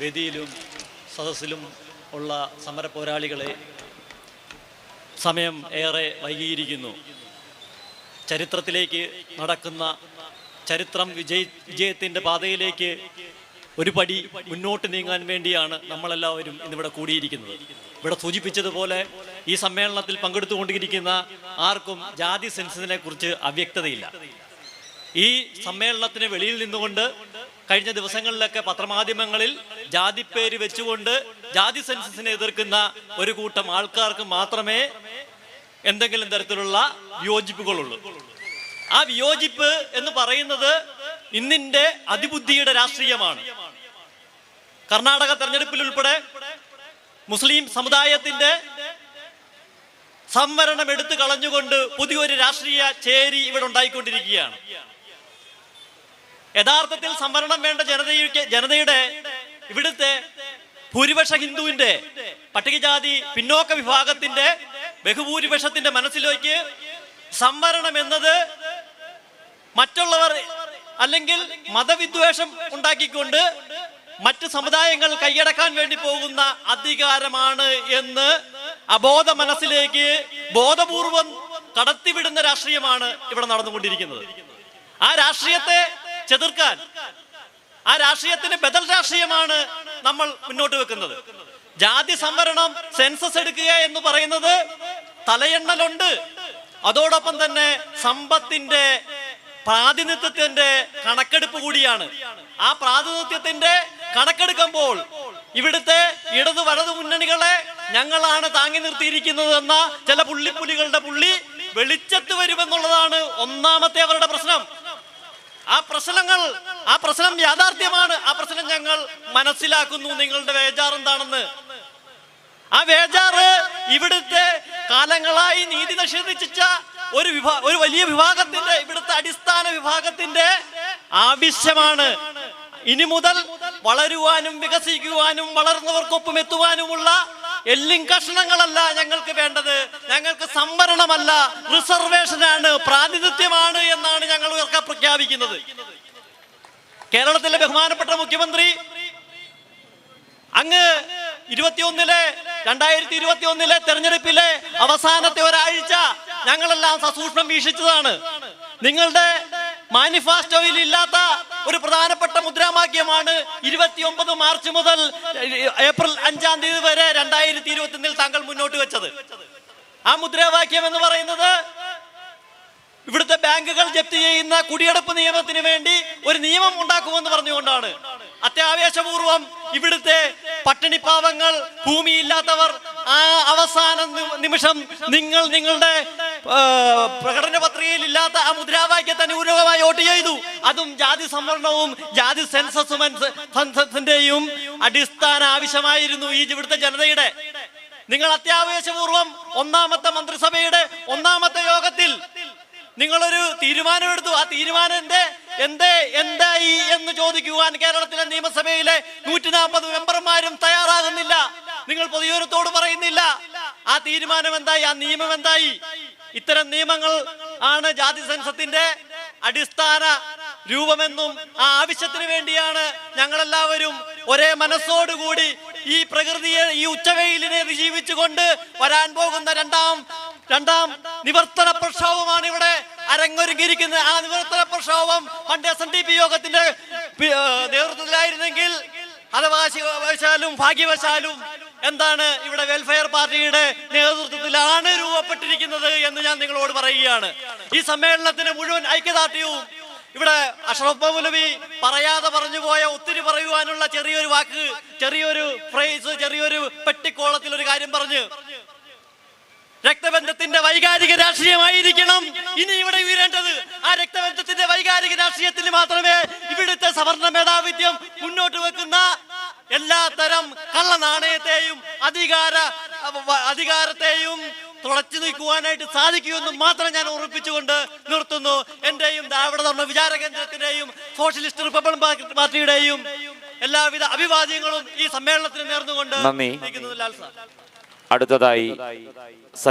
വേദിയിലും സദസ്സിലും ഉള്ള സമര പോരാളികളെ സമയം ഏറെ വൈകിയിരിക്കുന്നു. ചരിത്രത്തിലേക്ക് നടക്കുന്ന ചരിത്രം വിജയ വിജയത്തിന്റെ പാതയിലേക്ക് ഒരു പടി മുന്നോട്ട് നീങ്ങാൻ വേണ്ടിയാണ് നമ്മളെല്ലാവരും ഇന്നിവിടെ കൂടിയിരിക്കുന്നത്. ഇവിടെ സൂചിപ്പിച്ചതുപോലെ ഈ സമ്മേളനത്തിൽ പങ്കെടുത്തുകൊണ്ടിരിക്കുന്ന ആർക്കും ജാതി സെൻസസിനെ കുറിച്ച് അവ്യക്തതയില്ല. ഈ സമ്മേളനത്തിന് വെളിയിൽ നിന്നുകൊണ്ട് കഴിഞ്ഞ ദിവസങ്ങളിലൊക്കെ പത്രമാധ്യമങ്ങളിൽ ജാതിപ്പേര് വെച്ചുകൊണ്ട് ജാതി സെൻസസിനെ എതിർക്കുന്ന ഒരു കൂട്ടം ആൾക്കാർക്ക് മാത്രമേ എന്തെങ്കിലും തരത്തിലുള്ള വിയോജിപ്പുകളുള്ളൂ. ആ വിയോജിപ്പ് എന്ന് പറയുന്നത് ഇന്നിന്റെ അതിബുദ്ധിയുടെ രാഷ്ട്രീയമാണ്. കർണാടക തെരഞ്ഞെടുപ്പിൽ ഉൾപ്പെടെ മുസ്ലിം സമുദായത്തിന്റെ സംവരണം എടുത്തു കളഞ്ഞുകൊണ്ട് പുതിയൊരു രാഷ്ട്രീയ ചേരി ഇവിടെ ഉണ്ടായിക്കൊണ്ടിരിക്കുകയാണ്. യഥാർത്ഥത്തിൽ സംവരണം വേണ്ട ജനതയ്ക്ക് ജനതയുടെ ഇവിടുത്തെ ഭൂരിപക്ഷ ഹിന്ദുവിന്റെ പട്ടികജാതി പിന്നോക്ക വിഭാഗത്തിന്റെ ബഹുഭൂരിപക്ഷത്തിന്റെ മനസ്സിലേക്ക് സംവരണം എന്നത് മറ്റുള്ളവർ അല്ലെങ്കിൽ മതവിദ്വേഷം ഉണ്ടാക്കിക്കൊണ്ട് മറ്റ് സമുദായങ്ങൾ കൈയടക്കാൻ വേണ്ടി പോകുന്ന അധികാരമാണ് എന്ന് അബോധ മനസ്സിലേക്ക് ബോധപൂർവം കടത്തിവിടുന്ന രാഷ്ട്രീയമാണ് ഇവിടെ നടന്നുകൊണ്ടിരിക്കുന്നത്. ആ രാഷ്ട്രീയത്തെ ചെതിർക്കാൻ. ആ രാഷ്ട്രീയത്തിന് ബദൽ രാഷ്ട്രീയമാണ് നമ്മൾ മുന്നോട്ട് വെക്കുന്നത്. ജാതി സംവരണം സെൻസസ് എടുക്കുക എന്ന് പറയുന്നത് തലയെണ്ണലുണ്ട്. അതോടൊപ്പം തന്നെ സമ്പത്തിന്റെ പ്രാതിനിധ്യത്തിന്റെ കണക്കെടുപ്പ് കൂടിയാണ്. ആ പ്രാതിനിധ്യത്തിന്റെ കണക്കെടുക്കുമ്പോൾ ഇവിടുത്തെ ഇടത് വലത് മുന്നണികളെ ഞങ്ങളാണ് താങ്ങി നിർത്തിയിരിക്കുന്നത് എന്ന ചില പുള്ളിപ്പുലികളുടെ പുള്ളി വെളിച്ചത്ത് വരുമെന്നുള്ളതാണ് ഒന്നാമത്തെ അവരുടെ പ്രശ്നം. ആ പ്രശ്നങ്ങൾ ആ പ്രശ്നം യാഥാർത്ഥ്യമാണ്. ആ പ്രശ്നം ഞങ്ങൾ മനസ്സിലാക്കുന്നു. നിങ്ങളുടെ വേജാർ എന്താണെന്ന് ആ വേജാറ് ഇവിടുത്തെ കാലങ്ങളായി നീതി നിഷേധിച്ച ഒരു വിഭാ ഒരു വലിയ വിഭാഗത്തിന്റെ ഇവിടുത്തെ അടിസ്ഥാന വിഭാഗത്തിന്റെ ആവശ്യമാണ്. ഇനി മുതൽ വളരുവാനും വികസിക്കുവാനും വളർന്നവർക്കൊപ്പം എത്തുവാനുമുള്ള എല്ലും കഷ്ണങ്ങളല്ല ഞങ്ങൾക്ക് വേണ്ടത്. ഞങ്ങൾക്ക് സംവരണമല്ല റിസർവേഷനാണ് പ്രാതിനിധ്യമാണ് എന്നാണ് പ്രഖ്യാപിക്കുന്നത് കേരളത്തിലെ ബഹുമാനപ്പെട്ട മുഖ്യമന്ത്രി അങ്ങ് ഇരുപത്തിയൊന്നിലെ രണ്ടായിരത്തി ഇരുപത്തി ഒന്നിലെ തെരഞ്ഞെടുപ്പിലെ അവസാനത്തെ ഒരാഴ്ച ഞങ്ങളെല്ലാം സസൂക്ഷ്മം വീക്ഷിച്ചതാണ്. നിങ്ങളുടെ മാനിഫെസ്റ്റോയിൽ ഇല്ലാത്ത ഒരു പ്രധാനപ്പെട്ട മുദ്രാവാക്യമാണ് ഇരുപത്തിയൊമ്പത് മാർച്ച് മുതൽ ഏപ്രിൽ അഞ്ചാം തീയതി വരെ രണ്ടായിരത്തി ഇരുപത്തി ഒന്നിൽ താങ്കൾ മുന്നോട്ട് വെച്ചത്. ആ മുദ്രാവാക്യം എന്ന് പറയുന്നത് ബാങ്കുകൾ ജപ്തി ചെയ്യുന്ന കുടിയടപ്പ് നിയമത്തിന് വേണ്ടി ഒരു നിയമം ഉണ്ടാക്കുമെന്ന് പറഞ്ഞുകൊണ്ടാണ്. അത്യാവേശപൂർവം ഇവിടുത്തെ പട്ടിണിപ്പാവങ്ങൾ ഭൂമിയില്ലാത്തവർ ആ അവസാന നിമിഷം നിങ്ങൾ നിങ്ങളുടെ പ്രകടന പത്രികയിൽ ഇല്ലാത്ത ആ മുദ്രാവാക്യത്തെ അനുകൂലമായി വോട്ട് ചെയ്തു. അതും ജാതി സംവരണവും ജാതി സെൻസസും സെൻസസിന്റെയും അടിസ്ഥാന ആവശ്യമായിരുന്നു ഈ ഇവിടുത്തെ ജനതയുടെ. നിങ്ങൾ അത്യാവേശപൂർവം ഒന്നാമത്തെ യോഗത്തിൽ നിങ്ങളൊരു തീരുമാനമെടുത്തു. ആ തീരുമാനന്റെ എന്തേ? എന്തായി എന്ന് ചോദിക്കുവാൻ കേരളത്തിലെ നിയമസഭയിലെ നൂറ്റി നാൽപ്പത് മെമ്പർമാരും തയ്യാറാകുന്നില്ല. നിങ്ങൾ പൊതുജനത്തോട് പറയുന്നില്ല. ആ തീരുമാനം എന്തായി? ആ നിയമം എന്തായി? ഇത്തരം നിയമങ്ങൾ ആണ് ജാതി സെൻസത്തിന്റെ അടിസ്ഥാന രൂപമെന്നും ആ ആവശ്യത്തിന് വേണ്ടിയാണ് ഞങ്ങളെല്ലാവരും ഒരേ മനസ്സോടുകൂടി ഈ പ്രകൃതിയെ ഈ ഉച്ചവെയിലിനെ അതിജീവിച്ചുകൊണ്ട് വരാൻ പോകുന്ന രണ്ടാം രണ്ടാം നിവർത്തന പ്രക്ഷോഭമാണ് ഇവിടെ അരങ്ങൊരുങ്ങിയിരിക്കുന്നത് ആ നിവർത്തന പ്രക്ഷോഭം പണ്ട് എസ് എൻ ഡി പി യോഗത്തിന്റെ നേതൃത്വത്തിലായിരുന്നെങ്കിൽ അഥവാശാലും ഭാഗ്യവശാലും എന്താണ് ഇവിടെ വെൽഫെയർ പാർട്ടിയുടെ നേതൃത്വത്തിലാണ് രൂപപ്പെട്ടിരിക്കുന്നത് എന്ന് ഞാൻ നിങ്ങളോട് പറയുകയാണ്. ഈ സമ്മേളനത്തിന് മുഴുവൻ ഐക്യദാർഢ്യവും ഇവിടെ അഷറഫ് മൗലവി പറയാതെ പറഞ്ഞു പോയ ഒത്തിരി പറയുവാനുള്ള ചെറിയൊരു വാക്ക് ചെറിയൊരു ഫ്രേസ് ചെറിയൊരു പെട്ടിക്കോളത്തിൽ ഒരു കാര്യം പറഞ്ഞു. രക്തബന്ധത്തിന്റെ വൈകാരിക രാഷ്ട്രീയമായിരിക്കണം. ഇനി ഇവിടെ രാഷ്ട്രീയത്തിന് മാത്രമേ ഇവിടുത്തെ സവർണ മേധാവിത്യം മുന്നോട്ട് വെക്കുന്ന എല്ലാ തരം കള്ള നാണയത്തെയും അധികാര അധികാരത്തെയും തുളച്ചു നീക്കുവാനായിട്ട് സാധിക്കുമെന്ന് മാത്രം ഞാൻ ഉറപ്പിച്ചുകൊണ്ട് നിർത്തുന്നു. എന്റെയും ദ്രാവിഡ ധർമ്മ വിചാര കേന്ദ്രത്തിന്റെയും സോഷ്യലിസ്റ്റ് റിപ്പബ്ലിക് പാർട്ടിയുടെയും എല്ലാവിധ അഭിവാദ്യങ്ങളും ഈ സമ്മേളനത്തിന് നേർന്നുകൊണ്ട് അടുത്തതായി